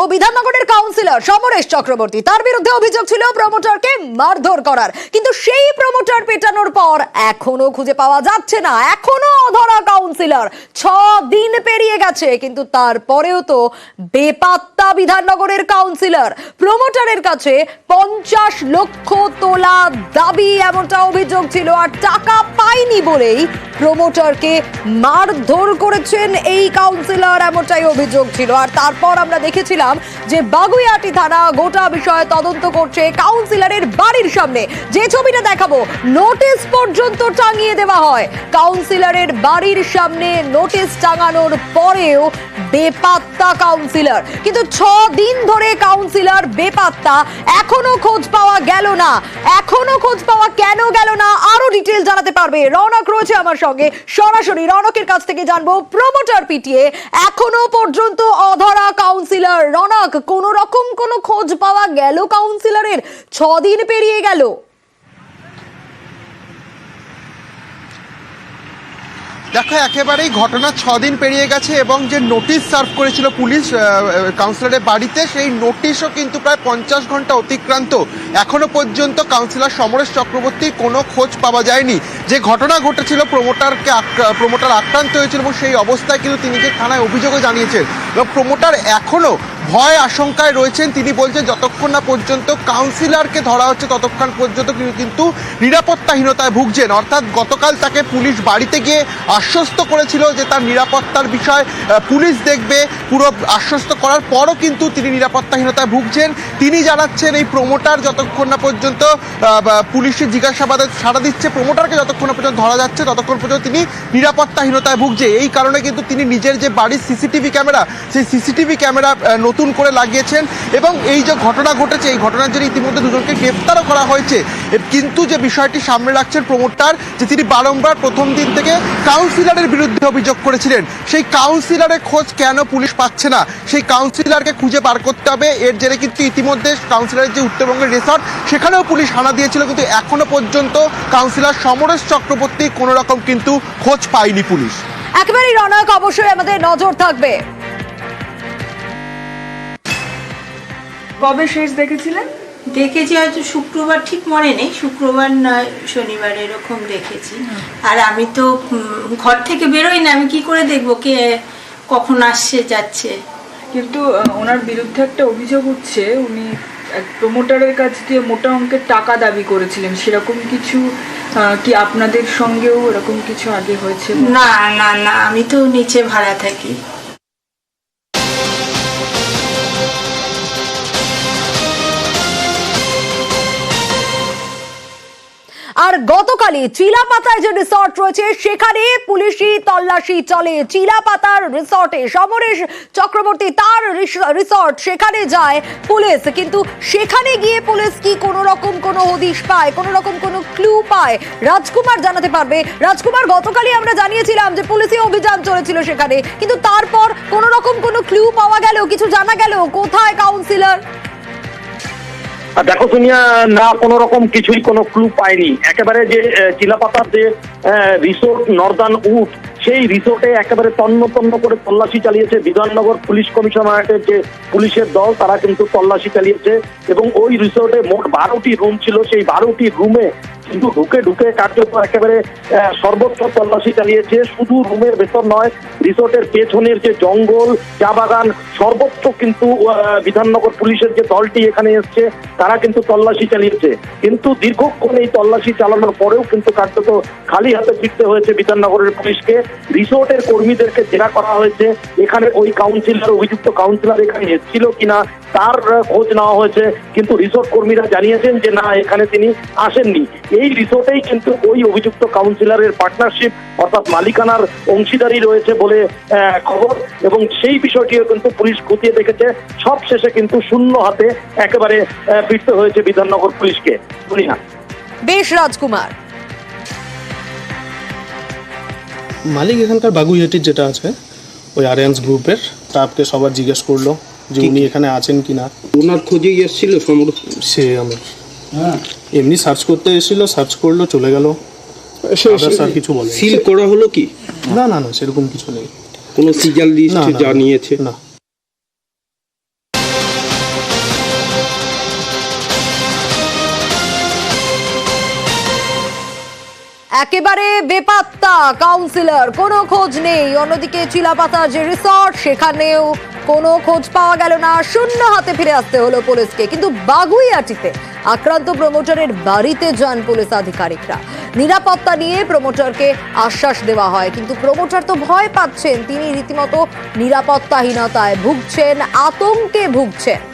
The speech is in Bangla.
ও বিধাননগরের কাউন্সিলর সমরেশ চক্রবর্তী। তার বিরুদ্ধে অভিযোগ ছিল প্রমোটারকে মারধর করার। কিন্তু সেই প্রমোটার পেটানোর পর এখনও খুঁজে পাওয়া যাচ্ছে না। এখনও অধরা কাউন্সিলর ছ দিন পেরিয়ে গেছে, কিন্তু তারপরেও তো বেপাত্তা বিধাননগরের কাউন্সিলর প্রমোটারের কাছে পঞ্চাশ লক্ষ তোলা দাবি, এমনটা অভিযোগ ছিল, আর টাকা পায়নি বলেই প্রমোটারকে মারধর করেছেন এই কাউন্সিলর এমনটাই অভিযোগ ছিল। আর তারপর আমরা দেখেছিলাম যে বাগুইয়াটি থানা গোটা বিষয়ে তদন্ত করছে কাউন্সিলরের বাড়ির সামনে। যে ছবিটা দেখাবো নোটিশ পর্যন্ত টাঙিয়ে দেওয়া হয়। কাউন্সিলরের বাড়ির সামনে নোটিশ টাঙানোর পরেও বেপাত্তা কাউন্সিলর কিন্তু ছ দিন ধরে কাউন্সিলর বেপাত্তা, এখনও খোঁজ পাওয়া গেল না। এখনও খোঁজ পাওয়া কেন গেল না? আরও ডিটেল পারবে। রনক রয়েছে আমার সঙ্গে। সরাসরি রনকের কাছ থেকে জানব প্রমোটার পিটিয়ে এখনও পর্যন্ত অধরা কাউন্সিলর রনক, কোন রকম কোনো খোঁজ পাওয়া গেল কাউন্সিলরের ছদিন দিন পেরিয়ে গেল। দেখো, একেবারেই ঘটনা দিন পেরিয়ে গেছে এবং যে নোটিশ সার্ভ করেছিল পুলিশ কাউন্সিলরের বাড়িতে, সেই নোটিশও কিন্তু প্রায় পঞ্চাশ ঘণ্টা অতিক্রান্ত। এখনও পর্যন্ত কাউন্সিলর সমরেশ চক্রবর্তীর কোনো খোঁজ পাওয়া যায়নি। যে ঘটনা ঘটেছিল প্রমোটারকে প্রমোটার আক্রান্ত হয়েছিল এবং সেই অবস্থায় কিন্তু তিনি যে থানায় অভিযোগও জানিয়েছেন। এবং প্রমোটার এখনও ভয় আশঙ্কায় রয়েছেন। তিনি বলছেন, যতক্ষণ না পর্যন্ত কাউন্সিলরকে ধরা হচ্ছে, ততক্ষণ পর্যন্ত কিন্তু নিরাপত্তাহীনতায় ভুগছেন। অর্থাৎ গতকাল তাকে পুলিশ বাড়িতে গিয়ে আশ্বস্ত করেছিল যে তার নিরাপত্তার বিষয় পুলিশ দেখবে। পুরো আশ্বস্ত করার পরও কিন্তু তিনি নিরাপত্তাহীনতায় ভুগছেন। তিনি জানাচ্ছেন, এই প্রমোটার যতক্ষণ না পর্যন্ত পুলিশের জিজ্ঞাসাবাদে সাড়া দিচ্ছে প্রমোটারকে যতক্ষণ না পর্যন্ত ধরা যাচ্ছে, ততক্ষণ পর্যন্ত তিনি নিরাপত্তাহীনতায় ভুগছে। এই কারণে কিন্তু তিনি নিজের যে বাড়ির সিসিটিভি ক্যামেরা, সেই সিসিটিভি ক্যামেরা নতুন করে লাগিয়েছেন এবং এই যে ঘটনা ঘটেছে, এই ঘটনার জন্য ইতিমধ্যে দুজনকে গ্রেফতারও করা হয়েছে। কিন্তু যে বিষয়টি সামনে রাখছেন প্রমোটার, যে তিনি বারংবার প্রথম দিন থেকে কাউন্সিলরের বিরুদ্ধে অভিযোগ করেছিলেন, সেই কাউন্সিলরের খোঁজ কেন পুলিশ পাচ্ছে না? সেই কাউন্সিলরকে খুঁজে বার করতে হবে। এর জেরে কিন্তু ইতিমধ্যে কাউন্সিলরের যে উত্তরবঙ্গের রিসর্ট, সেখানেও পুলিশ হানা দিয়েছিল, কিন্তু এখনও পর্যন্ত কাউন্সিলর সমরেশ চক্রবর্তী কোনো রকম কিন্তু খোঁজ পায়নি পুলিশ। একেবারেই রনক অবশ্যই আমাদের নজর থাকবে। কবে শেষ দেখেছিলেন? দেখেছি হয়তো শুক্রবার ঠিক মনে নেই। শুক্রবার নয় শনিবার এরকম দেখেছি। আর আমি তো ঘর থেকে বেরোই না আমি কি করে দেখব কে কখন আসছে যাচ্ছে? কিন্তু ওনার বিরুদ্ধে একটা অভিযোগ উঠছে। উনি এক প্রমোটারের কাছ দিয়ে মোটা অঙ্কের টাকা দাবি করেছিলেন। সেরকম কিছু কি আপনাদের সঙ্গেও এরকম কিছু আগে হয়েছে? না না না আমি তো নিচে ভাড়া থাকি। আর গতকালই চিলাপাতায় যে রিসর্ট রয়েছে, সেখানে পুলিশি তল্লাশি চলে। চিলাপাতার রিসর্টে সমরেশ চক্রবর্তী তার রিসর্ট সেখানে যায় পুলিশ। কিন্তু সেখানে গিয়ে পুলিশ কি কোনো রকম কোনো হদিশ পায়, কোনো রকম কোনো ক্লু পায়? রাজকুমার জানাতে পারবে। রাজকুমার, গতকালই আমরা জানিয়েছিলাম যে পুলিশি অভিযান চলেছিল সেখানে। কিন্তু তারপর কোনো রকম কোনো ক্লু পাওয়া গেল, কিছু জানা গেল? কোথায় কাউন্সিলর দেখো সোনিয়া না কোনো রকম কিছুই কোনো ক্লু পায়নি। একেবারে যে চিলাপাতার যে রিসোর্ট নর্দান উড সেই রিসোর্টে একেবারে তন্ন তন্ন করে তল্লাশি চালিয়েছে বিধাননগর পুলিশ কমিশনারেটের যে পুলিশের দল, তারা কিন্তু তল্লাশি চালিয়েছে। এবং ওই রিসোর্টে মোট বারোটি রুম ছিল, সেই বারোটি রুমে কিন্তু ঢুকে ঢুকে কার্যত একেবারে সর্বোচ্চ তল্লাশি চালিয়েছে। শুধু রুমের ভেতর নয় রিসোর্টের পেছনের যে জঙ্গল, চা বাগান সর্বোচ্চ কিন্তু বিধাননগর পুলিশের যে দলটি এখানে এসছে, তারা কিন্তু তল্লাশি চালিয়েছে। কিন্তু দীর্ঘক্ষণ এই তল্লাশি চালানোর পরেও কিন্তু কার্যত খালি হাতে ফিরতে হয়েছে বিধাননগরের পুলিশকে। রিসোর্টের কর্মীদেরকে জেরা করা হয়েছে। এখানে ওই কাউন্সিলর অভিযুক্ত কাউন্সিলর এখানে এসেছিল কিনা, তার খোঁজ নেওয়া হয়েছে। কিন্তু রিসোর্ট কর্মীরা জানিয়েছেন যে না, এখানে তিনি আসেননি। এই রিসোর্টেই কিন্তু ওই অভিযুক্ত কাউন্সিলরের পার্টনারশিপ অর্থাৎ মালিকানার অংশীদারি রয়েছে বলে খবর। এবং সেই বিষয়টিও কিন্তু পুলিশ খতিয়ে দেখেছে। সব শেষে কিন্তু শূন্য হাতে একেবারে ফিরতে হয়েছে বিধাননগর পুলিশকে। বেশ রাজকুমার। মালিক এখানকার বাগুইহাটির যেটা আছে ওই আরিয়ান্স গ্রুপের তাপকে সবার জিজ্ঞেস করল যে উনি এখানে আছেন কি না। ওনার খোঁজেই এসেছিল সমর সে আমি এমনি সার্চ করতে এসেছিল সার্চ করল চলে গেল। আর কিছু বলে সিল করা হলো কি? না না না সেরকম কিছু নেই। কোনো সিজাল লিস্ট না, জানিয়েছে? না। একেবারে বেপাত্তা কাউন্সিলর কোনো খোঁজ নেই। অন্যদিকে চিলাপাতা যে রিসর্ট সেখানেও কোনো খোঁজ পাওয়া গেল না। শূন্য হাতে ফিরে আসতে হলো পুলিশকে। কিন্তু বাগুইয়াটিতে আক্রান্ত প্রমোটারের বাড়িতে যান পুলিশ আধিকারিকরা। নিরাপত্তা নিয়ে প্রমোটারকে আশ্বাস দেওয়া হয়। কিন্তু প্রমোটার তো ভয় পাচ্ছেন। তিনি রীতিমতো নিরাপত্তাহীনতায় ভুগছেন, আতঙ্কে ভুগছেন।